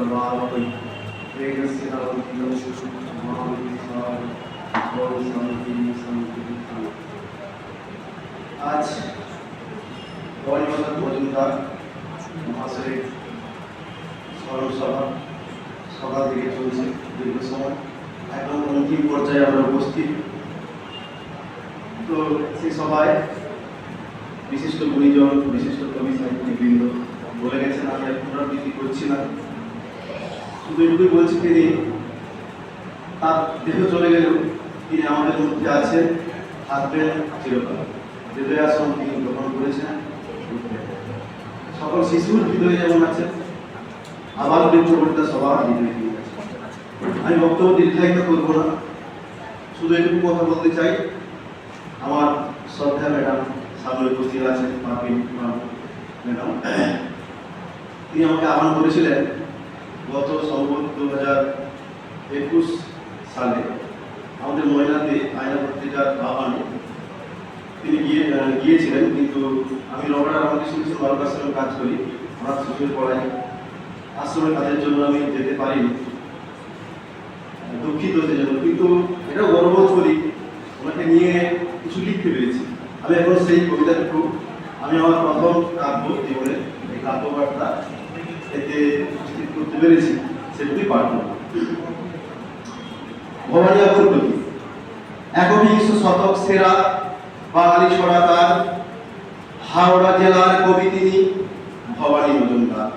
salvati, থেকে চলছে দীর্ঘ সময়। এখন অন্তিম পর্যায়ে আমরা উপস্থিত। তো সেই সভায় বিশিষ্ট গুণীজন বিশিষ্ট কবি সাহিত্যিক বৃন্দ বলে গেছেন আমি আর পুনরাবৃত্তি করছি না। শুধু এটুকুই বলছি তিনি তার দেহ চলে গেলেও তিনি আমাদের মধ্যে আছেন, থাকবেন, চিরকাল। হৃদয়াসন তিনি গ্রহণ করেছেন সকল শিশুর হৃদয়ে যেমন আছে, আবার বৃদ্ধ বনিতা সবার হৃদয়ে আমি বক্তব্য দীর্ঘায়িত করব না। শুধু এটুকু কথা বলতে চাই, আমার শ্রদ্ধা ম্যাডাম সামনে উপস্থিত আছেন ম্যাডাম। তিনি আমাকে আহ্বান করেছিলেন গত সম্ভবত দু হাজার একুশ সালে আমাদের ময়নাতে আয়না পত্রিকার আহ্বানে তিনি গিয়ে গিয়েছিলেন, কিন্তু আমি রবরা রামকৃষ্ণ মিশন বালক আশ্রমে কাজ করি। আমার শিশুর পড়াই আশ্রমের কাজের জন্য আমি যেতে পারিনি। দুঃখিত সেজন্য। কিন্তু এটা গর্ববোধ করি। ওনাকে নিয়ে কিছু লিখতে পেরেছি। আমি এখন সেই কবিতাটুকু, আমি আমার প্রথম কাব্য জীবনে এই কাব্য বার্তা এতে করতে পেরেছি সেটুকুই পাঠ করব। ভবানী কবি একবিংশ শতক সেরা বাঙালি সরাকার হাওড়া জেলার কবি তিনি ভবানী মজুমদার।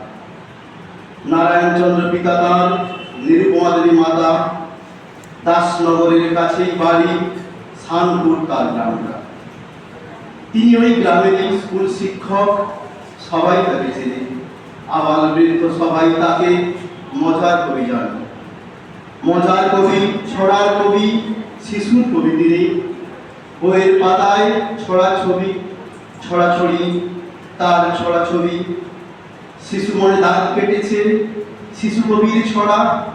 নারায়ণচন্দ্র পিতা তাঁর নিরুপমা দেবী মাতা, দাসনগরের কাছেই বাড়ি শানপুর তার গ্রামটা। তিনি ওই গ্রামেরই স্কুল শিক্ষক, সবাই তাকে চেনে। আবার বৃদ্ধ সবাই তাকে মজার কবি জান। মজার কবি, ছড়ার কবি, শিশুর কবি তিনি। বইয়ের পাতায় ছড়া ছবি ছড়াছড়ি তার ছড়া ছবি। শিশু মনে দাগ কেটেছে, শিশু কবির ছড়া।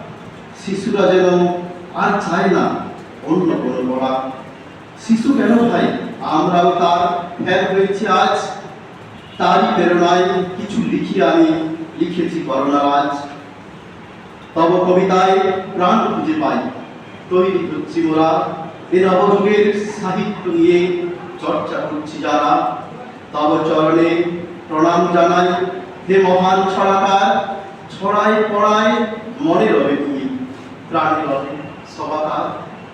শিশুরা যেন আর চায় না অন্য কোনো পড়া শিশু কেন ভাই? আমরাও তার ফ্যান হয়েছি আজ। তারই প্রেরণায় কিছু লিখি আমি লিখেছি করোনা আজ তব কবিতায় প্রাণ খুঁজে পাই। তৈরি হচ্ছি মোরা। এ নবযুগের সাহিত্য নিয়ে চর্চা করছি যারা। তব চরণে প্রণাম জানাই। হে মহান ছড়াকার ছড়াই পড়ায় মনে রবে তুমি। প্রাণে রবে সবাকার।